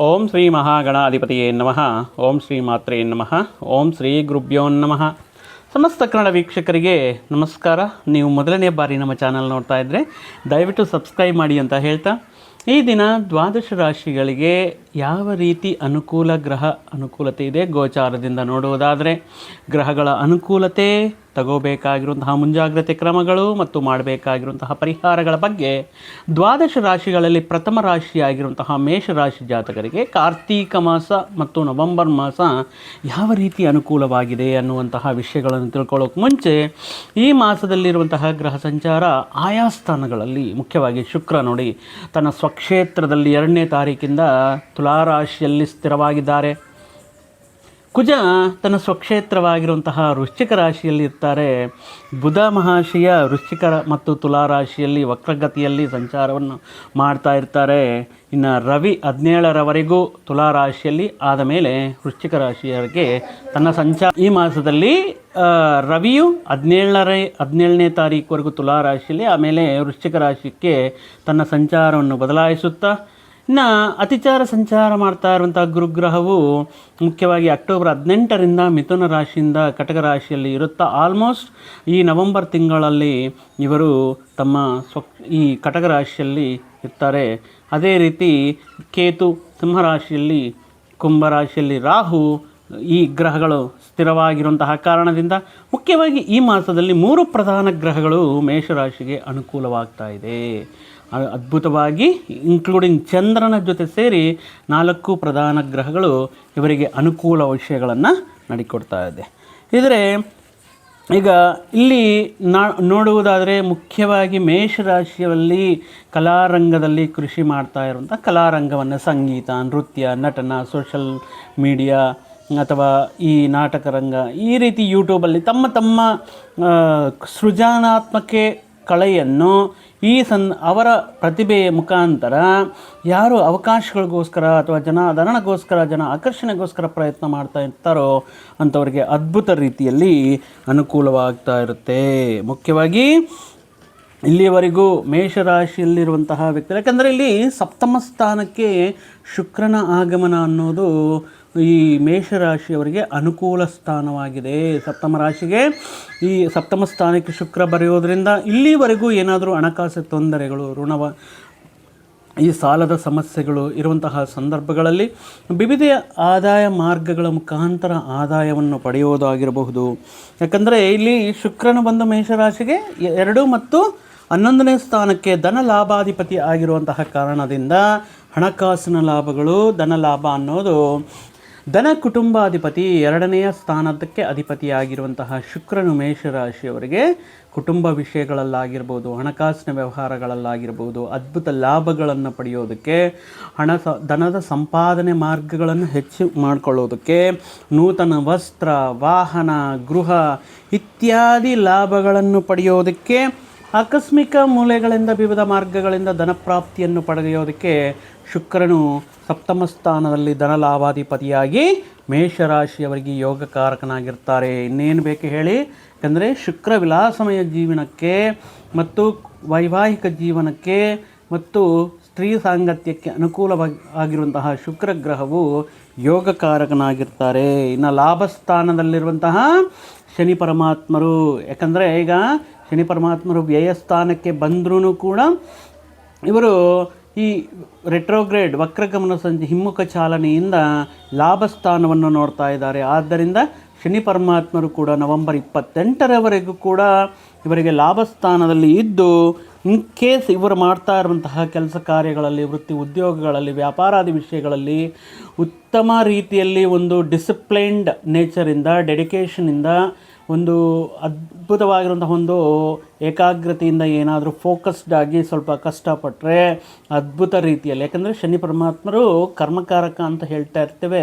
ಓಂ ಶ್ರೀ ಮಹಾಗಣಾಧಿಪತಿಯೇ ನಮಃ. ಓಂ ಶ್ರೀ ಮಾತ್ರೇ ನಮಃ. ಓಂ ಶ್ರೀ ಗುರುಭ್ಯೋ ನಮಃ. ಸಮಸ್ತ ಕನ್ನಡ ವೀಕ್ಷಕರಿಗೆ ನಮಸ್ಕಾರ. ನೀವು ಮೊದಲನೇ ಬಾರಿ ನಮ್ಮ ಚಾನಲ್ ನೋಡ್ತಾ ಇದ್ದರೆ ದಯವಿಟ್ಟು ಸಬ್ಸ್ಕ್ರೈಬ್ ಮಾಡಿ ಅಂತ ಹೇಳ್ತಾ, ಈ ದಿನ ದ್ವಾದಶ ರಾಶಿಗಳಿಗೆ ಯಾವ ರೀತಿ ಅನುಕೂಲ ಗ್ರಹ ಅನುಕೂಲತೆ ಇದೆ? ಗೋಚಾರದಿಂದ ನೋಡುವುದಾದರೆ ಗ್ರಹಗಳ ಅನುಕೂಲತೆ, ತಗೋಬೇಕಾಗಿರುವಂತಹ ಮುಂಜಾಗ್ರತೆ ಕ್ರಮಗಳು ಮತ್ತು ಮಾಡಬೇಕಾಗಿರುವಂತಹ ಪರಿಹಾರಗಳ ಬಗ್ಗೆ ದ್ವಾದಶ ರಾಶಿಗಳಲ್ಲಿ ಪ್ರಥಮ ರಾಶಿಯಾಗಿರುವಂತಹ ಮೇಷರಾಶಿ ಜಾತಕರಿಗೆ ಕಾರ್ತೀಕ ಮಾಸ ಮತ್ತು ನವೆಂಬರ್ ಮಾಸ ಯಾವ ರೀತಿ ಅನುಕೂಲವಾಗಿದೆ ಅನ್ನುವಂತಹ ವಿಷಯಗಳನ್ನು ತಿಳ್ಕೊಳ್ಳೋಕೆ ಮುಂಚೆ ಈ ಮಾಸದಲ್ಲಿರುವಂತಹ ಗ್ರಹ ಸಂಚಾರ ಆಯಾ ಸ್ಥಾನಗಳಲ್ಲಿ ಮುಖ್ಯವಾಗಿ ಶುಕ್ರ ನೋಡಿ. ತನ್ನ ಸ್ವಕ್ಷೇತ್ರದಲ್ಲಿ ಎರಡನೇ ತಾರೀಕಿಂದ ತುಲಾರಾಶಿಯಲ್ಲಿ ಸ್ಥಿರವಾಗಿದ್ದಾರೆ. ಕುಜ ತನ್ನ ಸ್ವಕ್ಷೇತ್ರವಾಗಿರುವಂತಹ ವೃಶ್ಚಿಕ ರಾಶಿಯಲ್ಲಿ ಇರ್ತಾರೆ. ಬುಧ ಮಹಾಶಯ ವೃಶ್ಚಿಕ ಮತ್ತು ತುಲಾ ರಾಶಿಯಲ್ಲಿ ವಕ್ರಗತಿಯಲ್ಲಿ ಸಂಚಾರವನ್ನು ಮಾಡ್ತಾ ಇರ್ತಾರೆ. ಇನ್ನು ರವಿ ಹದಿನೇಳರವರೆಗೂ ತುಲಾ ರಾಶಿಯಲ್ಲಿ ಆದ ಮೇಲೆ ವೃಶ್ಚಿಕ ರಾಶಿಯವರಿಗೆ ತನ್ನ ಸಂಚಾರ ಈ ಮಾಸದಲ್ಲಿ ರವಿಯು ಹದಿನೇಳನೇ ಹದಿನೇಳನೇ ತಾರೀಕುವರೆಗೂ ತುಲಾ ರಾಶಿಯಲ್ಲಿ ಆಮೇಲೆ ವೃಶ್ಚಿಕ ರಾಶಿಗೆ ತನ್ನ ಸಂಚಾರವನ್ನು ಬದಲಾಯಿಸುತ್ತಾ ಇನ್ನು ಅತಿಚಾರ ಸಂಚಾರ ಮಾಡ್ತಾ ಇರುವಂಥ ಗುರುಗ್ರಹವು ಮುಖ್ಯವಾಗಿ ಅಕ್ಟೋಬರ್ ಹದಿನೆಂಟರಿಂದ ಮಿಥುನ ರಾಶಿಯಿಂದ ಕಟಕ ರಾಶಿಯಲ್ಲಿ ಇರುತ್ತಾ. ಆಲ್ಮೋಸ್ಟ್ ಈ ನವೆಂಬರ್ ತಿಂಗಳಲ್ಲಿ ಇವರು ತಮ್ಮ ಸ್ವ ಈ ಕಟಕ ರಾಶಿಯಲ್ಲಿ ಇರ್ತಾರೆ. ಅದೇ ರೀತಿ ಕೇತು ಸಿಂಹರಾಶಿಯಲ್ಲಿ ಕುಂಭರಾಶಿಯಲ್ಲಿ ರಾಹು ಈ ಗ್ರಹಗಳು ಸ್ಥಿರವಾಗಿರುವಂತಹ ಕಾರಣದಿಂದ ಮುಖ್ಯವಾಗಿ ಈ ಮಾಸದಲ್ಲಿ ಮೂರು ಪ್ರಧಾನ ಗ್ರಹಗಳು ಮೇಷರಾಶಿಗೆ ಅನುಕೂಲವಾಗ್ತಾ ಇದೆ. ಅದ್ಭುತವಾಗಿ ಇನ್ಕ್ಲೂಡಿಂಗ್ ಚಂದ್ರನ ಜೊತೆ ಸೇರಿ ನಾಲ್ಕು ಪ್ರಧಾನ ಗ್ರಹಗಳು ಇವರಿಗೆ ಅನುಕೂಲ ವಿಷಯಗಳನ್ನು ನಡಿಕೊಡ್ತಾ ಇದೆ. ಇದ್ರೆ ಈಗ ಇಲ್ಲಿ ನಾ ನೋಡುವುದಾದರೆ ಮುಖ್ಯವಾಗಿ ಮೇಷರಾಶಿಯಲ್ಲಿ ಕಲಾರಂಗದಲ್ಲಿ ಕೃಷಿ ಮಾಡ್ತಾ ಇರುವಂಥ ಕಲಾರಂಗವನ್ನು ಸಂಗೀತ, ನೃತ್ಯ, ನಟನ ಸೋಷಲ್ ಮೀಡಿಯಾ ಅಥವಾ ಈ ನಾಟಕ ರಂಗ ಈ ರೀತಿ ಯೂಟ್ಯೂಬಲ್ಲಿ ತಮ್ಮ ತಮ್ಮ ಸೃಜನಾತ್ಮಕ ಕಲೆಯನ್ನು ಈ ಸನ್ ಅವರ ಪ್ರತಿಭೆಯ ಮುಖಾಂತರ ಯಾರು ಅವಕಾಶಗಳಿಗೋಸ್ಕರ ಅಥವಾ ಜನಾದರಣಗೋಸ್ಕರ ಜನ ಆಕರ್ಷಣೆಗೋಸ್ಕರ ಪ್ರಯತ್ನ ಮಾಡ್ತಾ ಇರ್ತಾರೋ ಅಂಥವರಿಗೆ ಅದ್ಭುತ ರೀತಿಯಲ್ಲಿ ಅನುಕೂಲವಾಗ್ತಾ ಇರುತ್ತೆ. ಮುಖ್ಯವಾಗಿ ಇಲ್ಲಿಯವರೆಗೂ ಮೇಷರಾಶಿಯಲ್ಲಿರುವಂತಹ ವ್ಯಕ್ತಿ ಯಾಕಂದರೆ ಇಲ್ಲಿ ಸಪ್ತಮ ಸ್ಥಾನಕ್ಕೆ ಶುಕ್ರನ ಆಗಮನ ಅನ್ನೋದು ಈ ಮೇಷರಾಶಿಯವರಿಗೆ ಅನುಕೂಲ ಸ್ಥಾನವಾಗಿದೆ. ಸಪ್ತಮ ರಾಶಿಗೆ ಈ ಸಪ್ತಮ ಸ್ಥಾನಕ್ಕೆ ಶುಕ್ರ ಬರೆಯೋದ್ರಿಂದ ಇಲ್ಲಿವರೆಗೂ ಏನಾದರೂ ಹಣಕಾಸು ತೊಂದರೆಗಳು ಋಣವ ಈ ಸಾಲದ ಸಮಸ್ಯೆಗಳು ಇರುವಂತಹ ಸಂದರ್ಭಗಳಲ್ಲಿ ವಿವಿಧ ಆದಾಯ ಮಾರ್ಗಗಳ ಮುಖಾಂತರ ಆದಾಯವನ್ನು ಪಡೆಯೋದಾಗಿರಬಹುದು. ಯಾಕಂದರೆ ಇಲ್ಲಿ ಶುಕ್ರನು ಬಂದ ಮೇಷರಾಶಿಗೆ ಎರಡು ಮತ್ತು ಹನ್ನೊಂದನೇ ಸ್ಥಾನಕ್ಕೆ ಧನ ಲಾಭಾಧಿಪತಿ ಆಗಿರುವಂತಹ ಕಾರಣದಿಂದ ಹಣಕಾಸಿನ ಲಾಭಗಳು, ಧನ ಲಾಭ ಅನ್ನೋದು ಧನ ಕುಟುಂಬಾಧಿಪತಿ ಎರಡನೆಯ ಸ್ಥಾನದಕ್ಕೆ ಅಧಿಪತಿಯಾಗಿರುವಂತಹ ಶುಕ್ರನು ಮೇಷರಾಶಿಯವರಿಗೆ ಕುಟುಂಬ ವಿಷಯಗಳಲ್ಲಾಗಿರ್ಬೋದು, ಹಣಕಾಸಿನ ವ್ಯವಹಾರಗಳಲ್ಲಾಗಿರ್ಬೋದು, ಅದ್ಭುತ ಲಾಭಗಳನ್ನು ಪಡೆಯೋದಕ್ಕೆ, ಹಣ ಸ, ಧನದ ಸಂಪಾದನೆ ಮಾರ್ಗಗಳನ್ನು ಹೆಚ್ಚು ಮಾಡಿಕೊಳ್ಳೋದಕ್ಕೆ, ನೂತನ ವಸ್ತ್ರ, ವಾಹನ, ಗೃಹ ಇತ್ಯಾದಿ ಲಾಭಗಳನ್ನು ಪಡೆಯೋದಕ್ಕೆ ಆಕಸ್ಮಿಕ ಮೂಲೆಗಳಿಂದ ವಿವಿಧ ಮಾರ್ಗಗಳಿಂದ ಧನಪ್ರಾಪ್ತಿಯನ್ನು ಪಡೆಯೋದಕ್ಕೆ ಶುಕ್ರನು ಸಪ್ತಮ ಸ್ಥಾನದಲ್ಲಿ ಧನ ಲಾಭಾಧಿಪತಿಯಾಗಿ ಮೇಷರಾಶಿಯವರಿಗೆ ಯೋಗಕಾರಕನಾಗಿರ್ತಾರೆ. ಇನ್ನೇನು ಬೇಕು ಹೇಳಿ? ಯಾಕಂದರೆ ಶುಕ್ರ ವಿಲಾಸಮಯ ಜೀವನಕ್ಕೆ ಮತ್ತು ವೈವಾಹಿಕ ಜೀವನಕ್ಕೆ ಮತ್ತು ಸ್ತ್ರೀ ಸಾಂಗತ್ಯಕ್ಕೆ ಅನುಕೂಲವಾಗಿ ಆಗಿರುವಂತಹ ಶುಕ್ರ ಗ್ರಹವು ಯೋಗಕಾರಕನಾಗಿರ್ತಾರೆ. ಇನ್ನು ಲಾಭ ಸ್ಥಾನದಲ್ಲಿರುವಂತಹ ಶನಿ ಪರಮಾತ್ಮರು. ಯಾಕಂದರೆ ಈಗ ಶನಿ ಪರಮಾತ್ಮರು ವ್ಯಯಸ್ಥಾನಕ್ಕೆ ಬಂದ್ರೂ ಕೂಡ ಇವರು ಈ ರೆಟ್ರೋಗ್ರೇಡ್ ವಕ್ರಗಮನ ಸಂಜೆ ಹಿಮ್ಮುಖ ಚಾಲನೆಯಿಂದ ಲಾಭಸ್ಥಾನವನ್ನು ನೋಡ್ತಾ ಇದ್ದಾರೆ. ಆದ್ದರಿಂದ ಶನಿ ಪರಮಾತ್ಮರು ಕೂಡ ನವೆಂಬರ್ ಇಪ್ಪತ್ತೆಂಟರವರೆಗೂ ಕೂಡ ಇವರಿಗೆ ಲಾಭಸ್ಥಾನದಲ್ಲಿ ಇದ್ದು, ಇನ್ ಕೇಸ್ ಇವರು ಮಾಡ್ತಾ ಇರುವಂತಹ ಕೆಲಸ ಕಾರ್ಯಗಳಲ್ಲಿ, ವೃತ್ತಿ ಉದ್ಯೋಗಗಳಲ್ಲಿ, ವ್ಯಾಪಾರಾದಿ ವಿಷಯಗಳಲ್ಲಿ ಉತ್ತಮ ರೀತಿಯಲ್ಲಿ ಒಂದು ಡಿಸಿಪ್ಲೈನ್ಡ್ ನೇಚರಿಂದ ಡೆಡಿಕೇಷನಿಂದ ಒಂದು ಅದ್ಭುತವಾಗಿರುವಂಥ ಒಂದು ಏಕಾಗ್ರತೆಯಿಂದ ಏನಾದರೂ ಫೋಕಸ್ಡ್ ಆಗಿ ಸ್ವಲ್ಪ ಕಷ್ಟಪಟ್ಟರೆ ಅದ್ಭುತ ರೀತಿಯಲ್ಲಿ. ಯಾಕಂದರೆ ಶನಿ ಪರಮಾತ್ಮರು ಕರ್ಮಕಾರಕ ಅಂತ ಹೇಳ್ತಾ ಇರ್ತೇವೆ.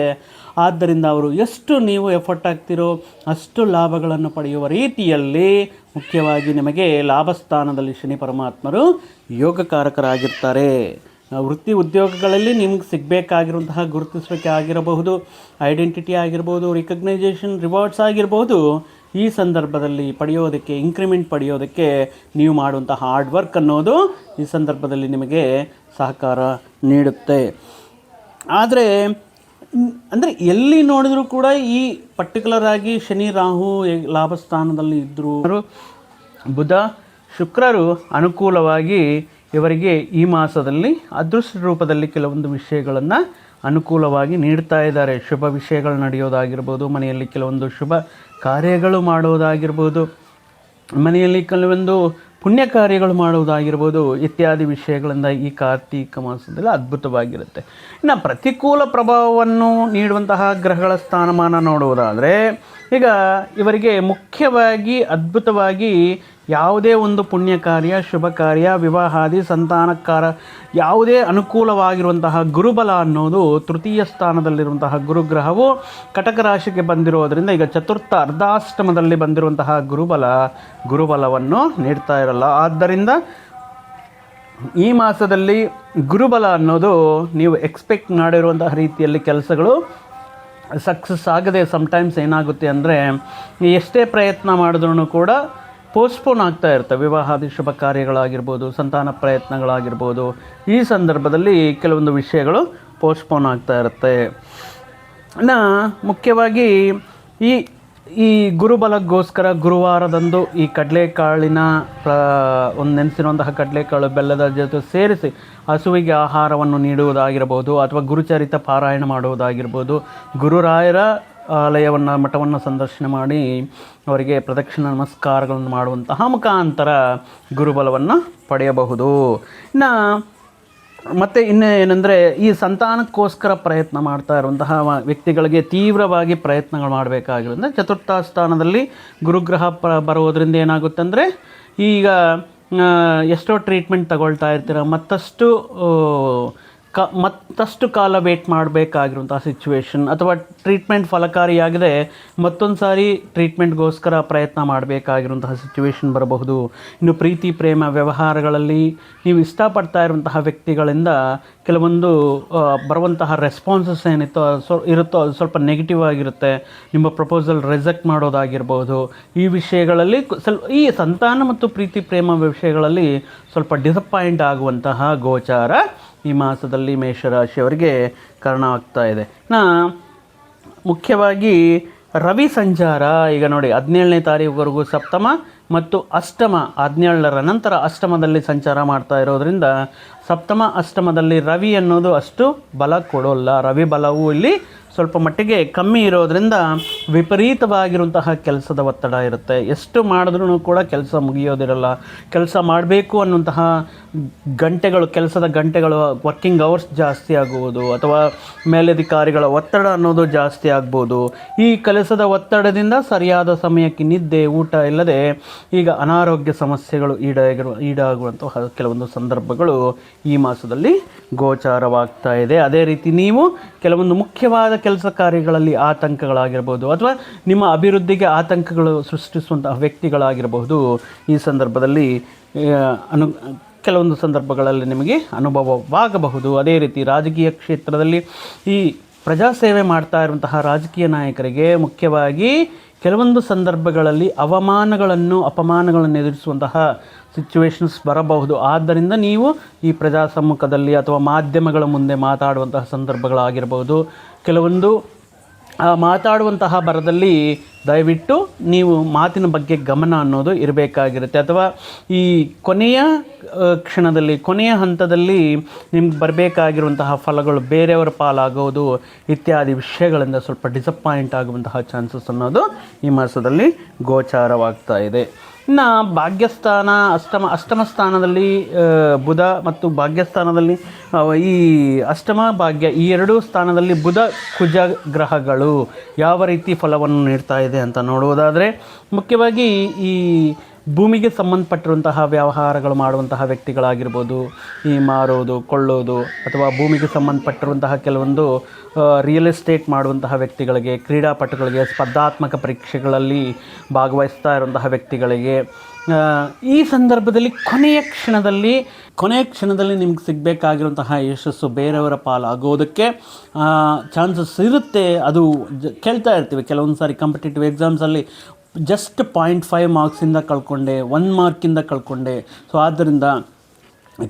ಆದ್ದರಿಂದ ಅವರು ಎಷ್ಟು ನೀವು ಎಫರ್ಟ್ ಆಗ್ತಿರೋ ಅಷ್ಟು ಲಾಭಗಳನ್ನು ಪಡೆಯುವ ರೀತಿಯಲ್ಲಿ ಮುಖ್ಯವಾಗಿ ನಿಮಗೆ ಲಾಭ ಸ್ಥಾನದಲ್ಲಿ ಶನಿ ಪರಮಾತ್ಮರು ಯೋಗಕಾರಕರಾಗಿರ್ತಾರೆ. ವೃತ್ತಿ ಉದ್ಯೋಗಗಳಲ್ಲಿ ನಿಮ್ಗೆ ಸಿಗಬೇಕಾಗಿರುವಂತಹ ಗುರುತಿಸಬೇಕಾಗಿರಬಹುದು ಐಡೆಂಟಿಟಿ ಆಗಿರ್ಬೋದು ರಿಕಗ್ನೈಸೇಷನ್ ರಿವಾರ್ಡ್ಸ್ ಆಗಿರ್ಬೋದು ಈ ಸಂದರ್ಭದಲ್ಲಿ ಪಡೆಯೋದಕ್ಕೆ ಇಂಕ್ರಿಮೆಂಟ್ ಪಡೆಯೋದಕ್ಕೆ ನೀವು ಮಾಡುವಂಥ ಹಾರ್ಡ್ ವರ್ಕ್ ಅನ್ನೋದು ಈ ಸಂದರ್ಭದಲ್ಲಿ ನಿಮಗೆ ಸಹಕಾರ ನೀಡುತ್ತೆ. ಆದರೆ, ಅಂದರೆ ಎಲ್ಲಿ ನೋಡಿದರೂ ಕೂಡ ಈ ಪರ್ಟಿಕ್ಯುಲರ್ ಆಗಿ ಶನಿ, ರಾಹು ಲಾಭ ಸ್ಥಾನದಲ್ಲಿ ಇದ್ದರು ಬುಧ, ಶುಕ್ರರು ಅನುಕೂಲವಾಗಿ ಇವರಿಗೆ ಈ ಮಾಸದಲ್ಲಿ ಅದೃಷ್ಟ ರೂಪದಲ್ಲಿ ಕೆಲವೊಂದು ವಿಷಯಗಳನ್ನು ಅನುಕೂಲವಾಗಿ ನೀಡ್ತಾ ಇದ್ದಾರೆ. ಶುಭ ವಿಷಯಗಳು ನಡೆಯೋದಾಗಿರ್ಬೋದು, ಮನೆಯಲ್ಲಿ ಕೆಲವೊಂದು ಶುಭ ಕಾರ್ಯಗಳು ಮಾಡುವುದಾಗಿರ್ಬೋದು, ಮನೆಯಲ್ಲಿ ಕೆಲವೊಂದು ಪುಣ್ಯ ಕಾರ್ಯಗಳು ಮಾಡುವುದಾಗಿರ್ಬೋದು ಇತ್ಯಾದಿ ವಿಷಯಗಳಿಂದ ಈ ಕಾರ್ತೀಕ ಮಾಸದಲ್ಲಿ ಅದ್ಭುತವಾಗಿರುತ್ತೆ. ಇನ್ನು ಪ್ರತಿಕೂಲ ಪ್ರಭಾವವನ್ನು ನೀಡುವಂತಹ ಗ್ರಹಗಳ ಸ್ಥಾನಮಾನ ನೋಡುವುದಾದರೆ, ಈಗ ಇವರಿಗೆ ಮುಖ್ಯವಾಗಿ, ಅದ್ಭುತವಾಗಿ ಯಾವುದೇ ಒಂದು ಪುಣ್ಯ ಕಾರ್ಯ, ಶುಭ ಕಾರ್ಯ, ವಿವಾಹಾದಿ ಸಂತಾನಕಾರ ಯಾವುದೇ ಅನುಕೂಲವಾಗಿರುವಂತಹ ಗುರುಬಲ ಅನ್ನೋದು ತೃತೀಯ ಸ್ಥಾನದಲ್ಲಿರುವಂತಹ ಗುರುಗ್ರಹವು ಕಟಕ ರಾಶಿಗೆ ಬಂದಿರೋದರಿಂದ ಈಗ ಚತುರ್ಥ ಅರ್ಧಾಷ್ಟಮದಲ್ಲಿ ಬಂದಿರುವಂತಹ ಗುರುಬಲ, ಗುರುಬಲವನ್ನು ನೀಡ್ತಾ ಇರಲ್ಲ. ಆದ್ದರಿಂದ ಈ ಮಾಸದಲ್ಲಿ ಗುರುಬಲ ಅನ್ನೋದು ನೀವು ಎಕ್ಸ್ಪೆಕ್ಟ್ ಮಾಡಿರುವಂತಹ ರೀತಿಯಲ್ಲಿ ಕೆಲಸಗಳು ಸಕ್ಸಸ್ ಆಗದೆ ಸಮ್ಟೈಮ್ಸ್ ಏನಾಗುತ್ತೆ ಅಂದರೆ ಎಷ್ಟೇ ಪ್ರಯತ್ನ ಮಾಡಿದ್ರೂ ಕೂಡ ಪೋಸ್ಟ್ಪೋನ್ ಆಗ್ತಾ ಇರ್ತವೆ ವಿವಾಹಾದಿ ಶುಭ ಕಾರ್ಯಗಳಾಗಿರ್ಬೋದು, ಸಂತಾನ ಪ್ರಯತ್ನಗಳಾಗಿರ್ಬೋದು. ಈ ಸಂದರ್ಭದಲ್ಲಿ ಕೆಲವೊಂದು ವಿಷಯಗಳು ಪೋಸ್ಟ್ಪೋನ್ ಆಗ್ತಾ ಇರುತ್ತೆ. ಇನ್ನು ಮುಖ್ಯವಾಗಿ ಈ ಈ ಗುರುಬಲಕ್ಕೋಸ್ಕರ ಗುರುವಾರದಂದು ಈ ಕಡಲೆಕಾಳಿನ ಪ್ರ ಒಂದು ನೆನೆಸಿರುವಂತಹ ಕಡಲೆಕಾಳು ಬೆಲ್ಲದ ಜೊತೆ ಸೇರಿಸಿ ಹಸುವಿಗೆ ಆಹಾರವನ್ನು ನೀಡುವುದಾಗಿರ್ಬೋದು ಅಥವಾ ಗುರುಚರಿತ ಪಾರಾಯಣ ಮಾಡುವುದಾಗಿರ್ಬೋದು. ಗುರುರಾಯರ ಆಲಯವನ್ನು, ಮಠವನ್ನು ಸಂದರ್ಶನ ಮಾಡಿ ಅವರಿಗೆ ಪ್ರದಕ್ಷಿಣ ನಮಸ್ಕಾರಗಳನ್ನು ಮಾಡುವಂತಹ ಮುಖಾಂತರ ಗುರುಬಲವನ್ನು ಪಡೆಯಬಹುದು. ಇನ್ನು ಮತ್ತು ಇನ್ನು ಏನಂದರೆ ಈ ಸಂತಾನಕ್ಕೋಸ್ಕರ ಪ್ರಯತ್ನ ಮಾಡ್ತಾ ಇರುವಂತಹ ವ್ಯಕ್ತಿಗಳಿಗೆ ತೀವ್ರವಾಗಿ ಪ್ರಯತ್ನಗಳು ಮಾಡಬೇಕಾಗಿರೋದ್ರಿಂದ ಚತುರ್ಥ ಸ್ಥಾನದಲ್ಲಿ ಗುರುಗ್ರಹ ಪ ಬರೋದ್ರಿಂದ ಏನಾಗುತ್ತೆ ಅಂದರೆ ಈಗ ಎಷ್ಟೋ ಟ್ರೀಟ್ಮೆಂಟ್ ತಗೊಳ್ತಾ ಇರ್ತೀರ, ಮತ್ತಷ್ಟು ಕ ಮತ್ತಷ್ಟು ಕಾಲ ವೇಟ್ ಮಾಡಬೇಕಾಗಿರುವಂಥ ಸಿಚುವೇಶನ್ ಅಥವಾ ಟ್ರೀಟ್ಮೆಂಟ್ ಫಲಕಾರಿಯಾಗದೆ ಮತ್ತೊಂದು ಸಾರಿ ಟ್ರೀಟ್ಮೆಂಟ್ಗೋಸ್ಕರ ಪ್ರಯತ್ನ ಮಾಡಬೇಕಾಗಿರುವಂತಹ ಸಿಚುವೇಶನ್ ಬರಬಹುದು. ಇನ್ನು ಪ್ರೀತಿ, ಪ್ರೇಮ, ವ್ಯವಹಾರಗಳಲ್ಲಿ ನೀವು ಇಷ್ಟಪಡ್ತಾ ಇರುವಂತಹ ವ್ಯಕ್ತಿಗಳಿಂದ ಕೆಲವೊಂದು ಬರುವಂತಹ ರೆಸ್ಪಾನ್ಸಸ್ ಏನಿತ್ತೋ ಇರುತ್ತೋ ಅದು ಸ್ವಲ್ಪ ನೆಗೆಟಿವ್ ಆಗಿರುತ್ತೆ. ನಿಮ್ಮ ಪ್ರಪೋಸಲ್ ರಿಜೆಕ್ಟ್ ಮಾಡೋದಾಗಿರ್ಬೋದು. ಈ ವಿಷಯಗಳಲ್ಲಿ ಸ್ವಲ್ಪ ಈ ಸಂತಾನ ಮತ್ತು ಪ್ರೀತಿ, ಪ್ರೇಮ ವಿಷಯಗಳಲ್ಲಿ ಸ್ವಲ್ಪ ಡಿಸಪಾಯಿಂಟ್ ಆಗುವಂತಹ ಗೋಚಾರ ಈ ಮಾಸದಲ್ಲಿ ಮೇಷರಾಶಿಯವರಿಗೆ ಕಾರಣವಾಗ್ತಾ ಇದೆ. ನಾ, ಮುಖ್ಯವಾಗಿ ರವಿ ಸಂಚಾರ, ಈಗ ನೋಡಿ ಹದಿನೇಳನೇ ತಾರೀಕುವರೆಗೂ ಸಪ್ತಮ ಮತ್ತು ಅಷ್ಟಮ, ಹದಿನೇಳರ ನಂತರ ಅಷ್ಟಮದಲ್ಲಿ ಸಂಚಾರ ಮಾಡ್ತಾ ಇರೋದ್ರಿಂದ ಸಪ್ತಮ ಅಷ್ಟಮದಲ್ಲಿ ರವಿ ಅನ್ನೋದು ಅಷ್ಟು ಬಲ ಕೊಡೋಲ್ಲ. ರವಿ ಬಲವು ಇಲ್ಲಿ ಸ್ವಲ್ಪ ಮಟ್ಟಿಗೆ ಕಮ್ಮಿ ಇರೋದ್ರಿಂದ ವಿಪರೀತವಾಗಿರುವಂತಹ ಕೆಲಸದ ಒತ್ತಡ ಇರುತ್ತೆ. ಎಷ್ಟು ಮಾಡಿದ್ರೂ ಕೂಡ ಕೆಲಸ ಮುಗಿಯೋದಿರಲ್ಲ. ಕೆಲಸ ಮಾಡಬೇಕು ಅನ್ನುವಂತಹ ಗಂಟೆಗಳು, ಕೆಲಸದ ಗಂಟೆಗಳು ವರ್ಕಿಂಗ್ ಅವರ್ಸ್ ಜಾಸ್ತಿ ಆಗುವುದು ಅಥವಾ ಮೇಲಧಿಕಾರಿಗಳ ಒತ್ತಡ ಅನ್ನೋದು ಜಾಸ್ತಿ ಆಗ್ಬೋದು. ಈ ಕೆಲಸದ ಒತ್ತಡದಿಂದ ಸರಿಯಾದ ಸಮಯಕ್ಕೆ ನಿದ್ದೆ, ಊಟ ಇಲ್ಲದೆ ಈಗ ಅನಾರೋಗ್ಯ ಸಮಸ್ಯೆಗಳು ಈಡಾಗಿರುವ, ಈಡಾಗುವಂತಹ ಕೆಲವೊಂದು ಸಂದರ್ಭಗಳು ಈ ಮಾಸದಲ್ಲಿ ಗೋಚಾರವಾಗ್ತಾ ಇದೆ. ಅದೇ ರೀತಿ ನೀವು ಕೆಲವೊಂದು ಮುಖ್ಯವಾದ ಕೆಲಸ ಕಾರ್ಯಗಳಲ್ಲಿ ಆತಂಕಗಳಾಗಿರ್ಬೋದು ಅಥವಾ ನಿಮ್ಮ ಅಭಿವೃದ್ಧಿಗೆ ಆತಂಕಗಳು ಸೃಷ್ಟಿಸುವಂತಹ ವ್ಯಕ್ತಿಗಳಾಗಿರಬಹುದು ಈ ಸಂದರ್ಭದಲ್ಲಿ ಅನು, ಕೆಲವೊಂದು ಸಂದರ್ಭಗಳಲ್ಲಿ ನಿಮಗೆ ಅನುಭವವಾಗಬಹುದು. ಅದೇ ರೀತಿ ರಾಜಕೀಯ ಕ್ಷೇತ್ರದಲ್ಲಿ ಈ ಪ್ರಜಾಸೇವೆ ಮಾಡ್ತಾ ಇರುವಂತಹ ರಾಜಕೀಯ ನಾಯಕರಿಗೆ ಮುಖ್ಯವಾಗಿ ಕೆಲವೊಂದು ಸಂದರ್ಭಗಳಲ್ಲಿ ಅವಮಾನಗಳನ್ನು, ಅಪಮಾನಗಳನ್ನು ಎದುರಿಸುವಂತಹ ಸಿಚುವೇಶನ್ಸ್ ಬರಬಹುದು. ಆದ್ದರಿಂದ ನೀವು ಈ ಪ್ರಜಾಸಮ್ಮುಖದಲ್ಲಿ ಅಥವಾ ಮಾಧ್ಯಮಗಳ ಮುಂದೆ ಮಾತಾಡುವಂತಹ ಸಂದರ್ಭಗಳಾಗಿರ್ಬೋದು ಕೆಲವೊಂದು ಮಾತಾಡುವಂತಹ ಬರದಲ್ಲಿ ದಯವಿಟ್ಟು ನೀವು ಮಾತಿನ ಬಗ್ಗೆ ಗಮನ ಅನ್ನೋದು ಇರಬೇಕಾಗಿರುತ್ತೆ. ಅಥವಾ ಈ ಕೊನೆಯ ಕ್ಷಣದಲ್ಲಿ, ಕೊನೆಯ ಹಂತದಲ್ಲಿ ನಿಮ್ಗೆ ಬರಬೇಕಾಗಿರುವಂತಹ ಫಲಗಳು ಬೇರೆಯವರ ಪಾಲಾಗೋದು ಇತ್ಯಾದಿ ವಿಷಯಗಳಿಂದ ಸ್ವಲ್ಪ ಡಿಸಪಾಯಿಂಟ್ ಆಗುವಂತಹ ಚಾನ್ಸಸ್ ಅನ್ನೋದು ಈ ಮಾಸದಲ್ಲಿ ಗೋಚಾರವಾಗ್ತಾ ಇದೆ. ಇನ್ನು ಭಾಗ್ಯಸ್ಥಾನ, ಅಷ್ಟಮ ಅಷ್ಟಮ ಸ್ಥಾನದಲ್ಲಿ ಬುಧ ಮತ್ತು ಭಾಗ್ಯಸ್ಥಾನದಲ್ಲಿ ಈ ಅಷ್ಟಮ ಭಾಗ್ಯ, ಈ ಎರಡೂ ಸ್ಥಾನದಲ್ಲಿ ಬುಧ ಕುಜ ಗ್ರಹಗಳು ಯಾವ ರೀತಿ ಫಲವನ್ನು ನೀಡ್ತಾ ಇದೆ ಅಂತ ನೋಡುವುದಾದರೆ, ಮುಖ್ಯವಾಗಿ ಈ ಭೂಮಿಗೆ ಸಂಬಂಧಪಟ್ಟಿರುವಂತಹ ವ್ಯವಹಾರಗಳು ಮಾಡುವಂತಹ ವ್ಯಕ್ತಿಗಳಾಗಿರ್ಬೋದು, ಈ ಮಾರೋದು, ಕೊಳ್ಳೋದು, ಅಥವಾ ಭೂಮಿಗೆ ಸಂಬಂಧಪಟ್ಟಿರುವಂತಹ ಕೆಲವೊಂದು ರಿಯಲ್ ಎಸ್ಟೇಟ್ ಮಾಡುವಂತಹ ವ್ಯಕ್ತಿಗಳಿಗೆ, ಕ್ರೀಡಾಪಟುಗಳಿಗೆ, ಸ್ಪರ್ಧಾತ್ಮಕ ಪರೀಕ್ಷೆಗಳಲ್ಲಿ ಭಾಗವಹಿಸ್ತಾ ಇರುವಂತಹ ವ್ಯಕ್ತಿಗಳಿಗೆ ಈ ಸಂದರ್ಭದಲ್ಲಿ ಕೊನೆಯ ಕ್ಷಣದಲ್ಲಿ ಕೊನೆಯ ಕ್ಷಣದಲ್ಲಿ ನಿಮ್ಗೆ ಸಿಗಬೇಕಾಗಿರುವಂತಹ ಯಶಸ್ಸು ಬೇರೆಯವರ ಪಾಲಾಗೋದಕ್ಕೆ ಚಾನ್ಸಸ್ ಇರುತ್ತೆ. ಅದು ಕೇಳ್ತಾ ಇರ್ತೀವಿ. ಕೆಲವೊಂದು ಸಾರಿ ಕಾಂಪಿಟೇಟಿವ್ ಎಕ್ಸಾಮ್ಸಲ್ಲಿ ಜಸ್ಟ್ ಪಾಯಿಂಟ್ ಫೈವ್ ಮಾರ್ಕ್ಸಿಂದ ಕಳ್ಕೊಂಡೆ ಒನ್ ಮಾರ್ಕಿಂದ ಕಳ್ಕೊಂಡೆ. ಸೊ ಆದ್ದರಿಂದ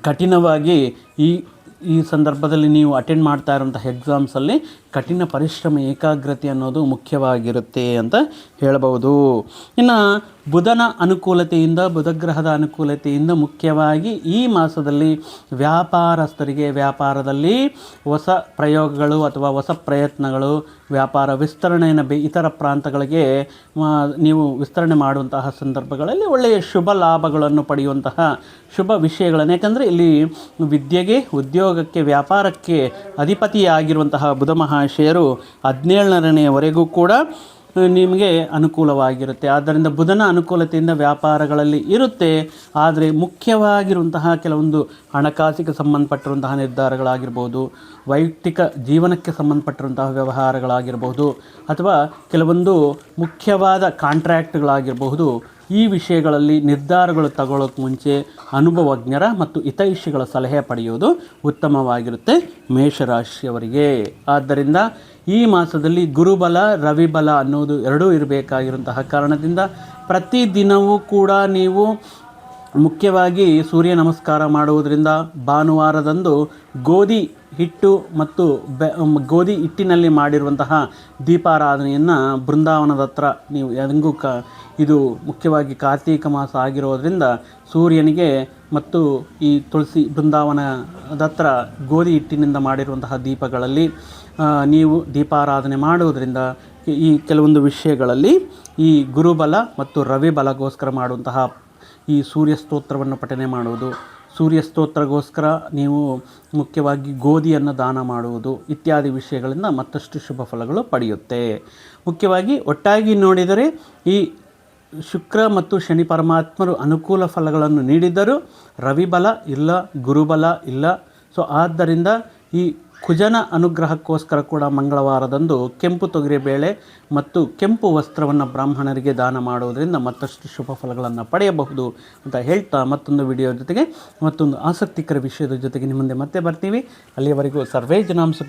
ಕಠಿಣವಾಗಿ ಈ ಈ ಸಂದರ್ಭದಲ್ಲಿ ನೀವು ಅಟೆಂಡ್ ಮಾಡ್ತಾ ಇರೋಂಥ ಎಕ್ಸಾಮ್ಸಲ್ಲಿ ಕಠಿಣ ಪರಿಶ್ರಮ, ಏಕಾಗ್ರತೆ ಅನ್ನೋದು ಮುಖ್ಯವಾಗಿರುತ್ತೆ ಅಂತ ಹೇಳಬಹುದು. ಇನ್ನು ಬುಧನ ಅನುಕೂಲತೆಯಿಂದ, ಬುಧಗ್ರಹದ ಅನುಕೂಲತೆಯಿಂದ ಮುಖ್ಯವಾಗಿ ಈ ಮಾಸದಲ್ಲಿ ವ್ಯಾಪಾರಸ್ಥರಿಗೆ, ವ್ಯಾಪಾರದಲ್ಲಿ ಹೊಸ ಪ್ರಯೋಗಗಳು ಅಥವಾ ಹೊಸ ಪ್ರಯತ್ನಗಳು, ವ್ಯಾಪಾರ ವಿಸ್ತರಣೆಯನ್ನು ಬೆ, ಇತರ ಪ್ರಾಂತಗಳಿಗೆ ನೀವು ವಿಸ್ತರಣೆ ಮಾಡುವಂತಹ ಸಂದರ್ಭಗಳಲ್ಲಿ ಒಳ್ಳೆಯ ಶುಭ ಲಾಭಗಳನ್ನು ಪಡೆಯುವಂತಹ ಶುಭ ವಿಷಯಗಳನ್ನು. ಯಾಕಂದರೆ ಇಲ್ಲಿ ವಿದ್ಯೆಗೆ, ಉದ್ಯೋಗಕ್ಕೆ, ವ್ಯಾಪಾರಕ್ಕೆ ಅಧಿಪತಿಯಾಗಿರುವಂತಹ ಬುಧ ಮಹಾಶಯರು ಹದಿನೇಳನೇವರೆಗೂ ಕೂಡ ನಿಮಗೆ ಅನುಕೂಲವಾಗಿರುತ್ತೆ. ಆದ್ದರಿಂದ ಬುಧನ ಅನುಕೂಲತೆಯಿಂದ ವ್ಯಾಪಾರಗಳಲ್ಲಿ ಇರುತ್ತೆ. ಆದರೆ ಮುಖ್ಯವಾಗಿರುವಂತಹ ಕೆಲವೊಂದು ಹಣಕಾಸಿಗೆ ಸಂಬಂಧಪಟ್ಟಿರುವಂತಹ ನಿರ್ಧಾರಗಳಾಗಿರ್ಬೋದು, ವೈಯಕ್ತಿಕ ಜೀವನಕ್ಕೆ ಸಂಬಂಧಪಟ್ಟಿರುವಂತಹ ವ್ಯವಹಾರಗಳಾಗಿರ್ಬೋದು, ಅಥವಾ ಕೆಲವೊಂದು ಮುಖ್ಯವಾದ ಕಾಂಟ್ರ್ಯಾಕ್ಟ್ಗಳಾಗಿರಬಹುದು ಈ ವಿಷಯಗಳಲ್ಲಿ ನಿರ್ಧಾರಗಳು ತಗೊಳ್ಳೋಕ್ಕೆ ಮುಂಚೆ ಅನುಭವಜ್ಞರ ಮತ್ತು ಹಿತೈಷಿಗಳ ಸಲಹೆ ಪಡೆಯುವುದು ಉತ್ತಮವಾಗಿರುತ್ತೆ ಮೇಷರಾಶಿಯವರಿಗೆ. ಆದ್ದರಿಂದ ಈ ಮಾಸದಲ್ಲಿ ಗುರುಬಲ, ರವಿಬಲ ಅನ್ನೋದು ಎರಡೂ ಇರಬೇಕಾಗಿರುವಂತಹ ಕಾರಣದಿಂದ ಪ್ರತಿದಿನವೂ ಕೂಡ ನೀವು ಮುಖ್ಯವಾಗಿ ಸೂರ್ಯ ನಮಸ್ಕಾರ ಮಾಡುವುದರಿಂದ ಭಾನುವಾರದಂದು ಗೋಧಿ ಹಿಟ್ಟು ಮತ್ತು ಬೆ ಗೋಧಿ ಹಿಟ್ಟಿನಲ್ಲಿ ಮಾಡಿರುವಂತಹ ದೀಪಾರಾಧನೆಯನ್ನು ಬೃಂದಾವನದ ಹತ್ರ ನೀವು ಹೆಂಗೂ ಕ, ಇದು ಮುಖ್ಯವಾಗಿ ಕಾರ್ತೀಕ ಮಾಸ ಆಗಿರೋದರಿಂದ ಸೂರ್ಯನಿಗೆ ಮತ್ತು ಈ ತುಳಸಿ ಬೃಂದಾವನದ ಹತ್ರ ಗೋಧಿ ಹಿಟ್ಟಿನಿಂದ ಮಾಡಿರುವಂತಹ ದೀಪಗಳಲ್ಲಿ ನೀವು ದೀಪಾರಾಧನೆ ಮಾಡುವುದರಿಂದ ಈ ಕೆಲವೊಂದು ವಿಷಯಗಳಲ್ಲಿ ಈ ಗುರುಬಲ ಮತ್ತು ರವಿಬಲಗೋಸ್ಕರ ಮಾಡುವಂತಹ ಈ ಸೂರ್ಯ ಸ್ತೋತ್ರವನ್ನು ಪಠನೆ ಮಾಡುವುದು ಸೂರ್ಯ ಸ್ತೋತ್ರಗೋಸ್ಕರ ನೀವು ಮುಖ್ಯವಾಗಿ ಗೋಧಿಯನ್ನು ದಾನ ಮಾಡುವುದು ಇತ್ಯಾದಿ ವಿಷಯಗಳಿಂದ ಮತ್ತಷ್ಟು ಶುಭ ಫಲಗಳು ಪಡೆಯುತ್ತೆ. ಮುಖ್ಯವಾಗಿ ಒಟ್ಟಾಗಿ ನೋಡಿದರೆ ಈ ಶುಕ್ರ ಮತ್ತು ಶನಿ ಪರಮಾತ್ಮರು ಅನುಕೂಲ ಫಲಗಳನ್ನು ನೀಡಿದ್ದರೂ ರವಿಬಲ ಇಲ್ಲ, ಗುರುಬಲ ಇಲ್ಲ. ಸೊ ಆದ್ದರಿಂದ ಈ ಕುಜನ ಅನುಗ್ರಹಕ್ಕೋಸ್ಕರ ಕೂಡ ಮಂಗಳವಾರದಂದು ಕೆಂಪು ತೊಗರಿಬೇಳೆ ಮತ್ತು ಕೆಂಪು ವಸ್ತ್ರವನ್ನು ಬ್ರಾಹ್ಮಣರಿಗೆ ದಾನ ಮಾಡುವುದರಿಂದ ಮತ್ತಷ್ಟು ಶುಭ ಫಲಗಳನ್ನು ಪಡೆಯಬಹುದು ಅಂತ ಹೇಳ್ತಾ ಮತ್ತೊಂದು ವಿಡಿಯೋ ಜೊತೆಗೆ ಮತ್ತೊಂದು ಆಸಕ್ತಿಕರ ವಿಷಯದ ಜೊತೆಗೆ ನಿಮ್ಮ ಮುಂದೆ ಮತ್ತೆ ಬರ್ತೀವಿ. ಅಲ್ಲಿಯವರೆಗೂ ಸರ್ವೇ ಜನಾಂಶ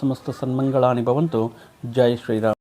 ಸಮಸ್ತ ಸನ್ಮಂಗಳಾನಿ ಭವಂತು ಜೈ ಶ್ರೀರಾಮ್.